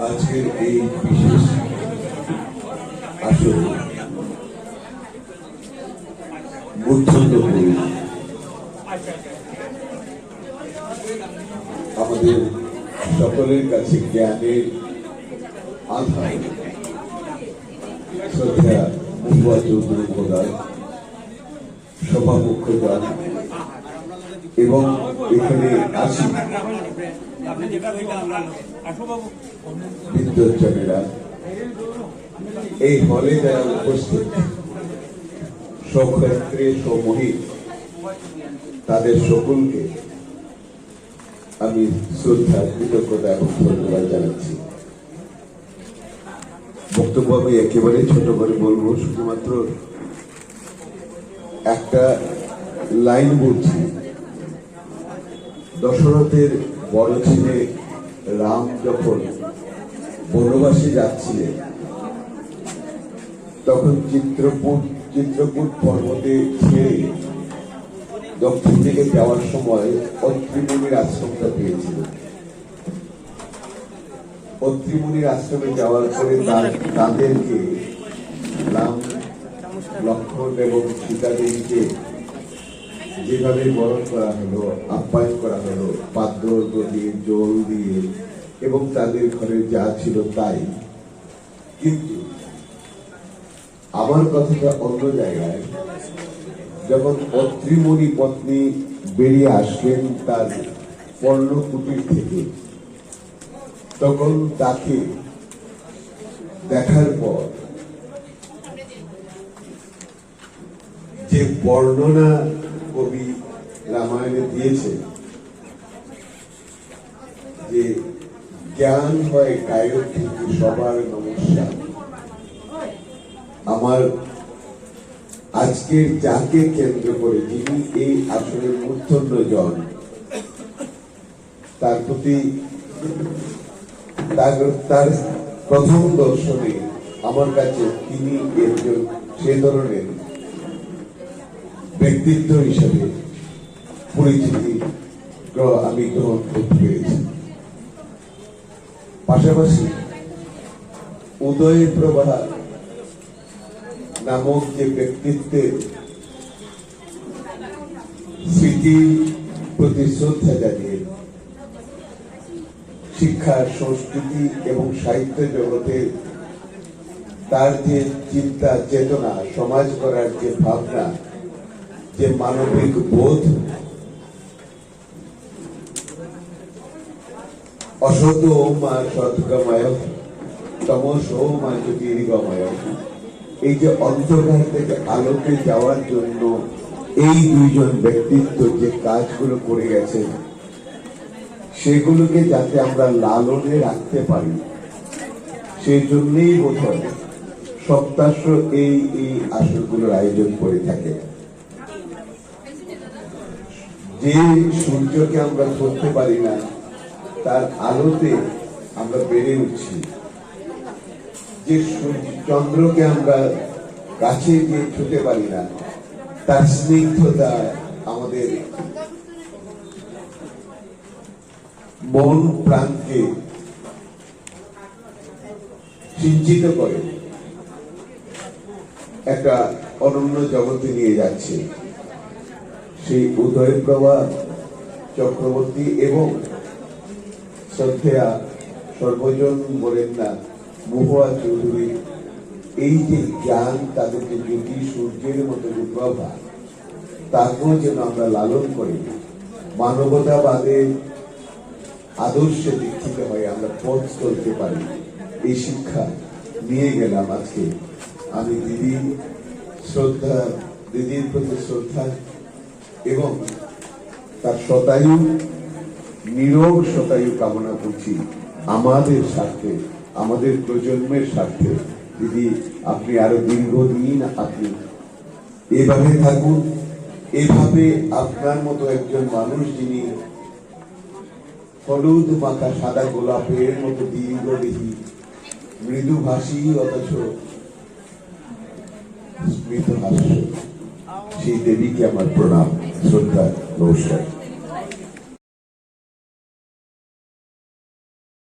আজকের এই বিশেষ আসর পুরুষ আমাদের সকলের কাছে জ্ঞানের আধার শ্রদ্ধা প্রদান সভামুখ্য গান এবং এখানে আসি বিদ্যুৎজনেরা এই হলে যারা উপস্থিত, সক্ষেত্রে সমহিত তাদের সকলকে আমি শ্রদ্ধা কৃতজ্ঞতা এবং ধন্যবাদ জানাচ্ছি। বক্তব্য আমি একেবারে ছোট করে বলব, শুধুমাত্র একটা লাইন বলছি। দশরথের বড় ছেলে রাম যখন বনবাসে যাচ্ছিলেন, তখন চিত্রকূট চিত্রকূট পর্বতে ছেড়ে দক্ষিণ দিকে যাওয়ার সময় অত্রিমুনির আশ্রমটা পেয়েছিল অত্রিমুনির আশ্রমে যাওয়ার পরে তাদেরকে রাম, লক্ষ্মণ এবং সীতা দেবীকে যেভাবে বরণ করা হলো, আপ্যায়ন করা হলো পাদ্য দিয়ে জল দিয়ে, এবং তাদের ঘরে যা ছিল তাই। কিন্তু আমার কথাটা অন্য জায়গায়, যখন অত্রিমণি পত্নী বেরিয়ে আসলেন তার পর্ণ কুটির থেকে, তখন তাকে দেখার পর যে বর্ণনা কবি রামায়ণে দিয়েছে যে জ্ঞান হয় গায়ক থেকে সবার নমস্কার। আমার আজকের যাকে কেন্দ্র করে যিনি এই আসলে মূর্ধন্য জন তার প্রতি তার প্রথম দর্শনে আমার কাছে তিনি একজন সে ধরনের ব্যক্তিত্ব হিসেবে পরিচিতি আমি গ্রহণ করতে পেরেছি পাশাপাশি উদয় প্রভা নামক যে ব্যক্তিত্বের স্মৃতি প্রতি শ্রদ্ধা জানিয়ে শিক্ষা, সংস্কৃতি এবং সাহিত্য জগতে তার যে চিন্তা, চেতনা, সমাজ করার যে ভাবনা যে মানবিক বোধ অসত মা তমস মা এই যে অন্ধকার থেকে আলোকে যাওয়ার জন্য এই দুইজন ব্যক্তিত্ব যে কাজগুলো করে গেছেন সেগুলোকে যাতে আমরা লালনে রাখতে পারি, সেই জন্যই বোধ হয় সপ্তাহ এই এই আসরগুলোর আয়োজন করে থাকে। যে সূর্যকে আমরা ধরতে পারি না, তার আলোতে আমরা বেড়ে উঠছি। যে চন্দ্রকে আমরা কাছে গিয়ে ছুতে পারি না, তার স্নিগ্ধতা আমাদের মন প্রাণকে সিঞ্চিত করে। একটা অনন্য জগতে নিয়ে যাচ্ছে। সেই উদয় প্রভা চক্রবর্তী এবং শ্রদ্ধেয়া সর্বজন বলেন না, মহুয়া চৌধুরী, এই যে জ্ঞান তাদের যে সূর্যের মতো প্রভা তাকেও যেন আমরা লালন করি। মানবতাবাদের আদর্শে দীক্ষিত হয়ে আমরা পথ চলতে পারি। এই শিক্ষা নিয়ে গেলাম আজকে। আমি দিদি শ্রদ্ধা, দিদির প্রতি শ্রদ্ধা এবং তার শতায়ু নিরোগ শতায়ু কামনা করছি আমাদের স্বার্থে, আমাদের প্রজন্মের স্বার্থে। দিদি, আপনি আরও দীর্ঘদিন আপনি এভাবে থাকুন, এভাবে আপনার মতো একজন মানুষ যিনি হলুদ মাখা সাদা গোলাপের মতো দীর্ঘদেহী, মৃদুভাষী অথচ স্মৃত হাস্য সেই দেবীকে আমার প্রণাম। শ্রদ্ধা নমস্কার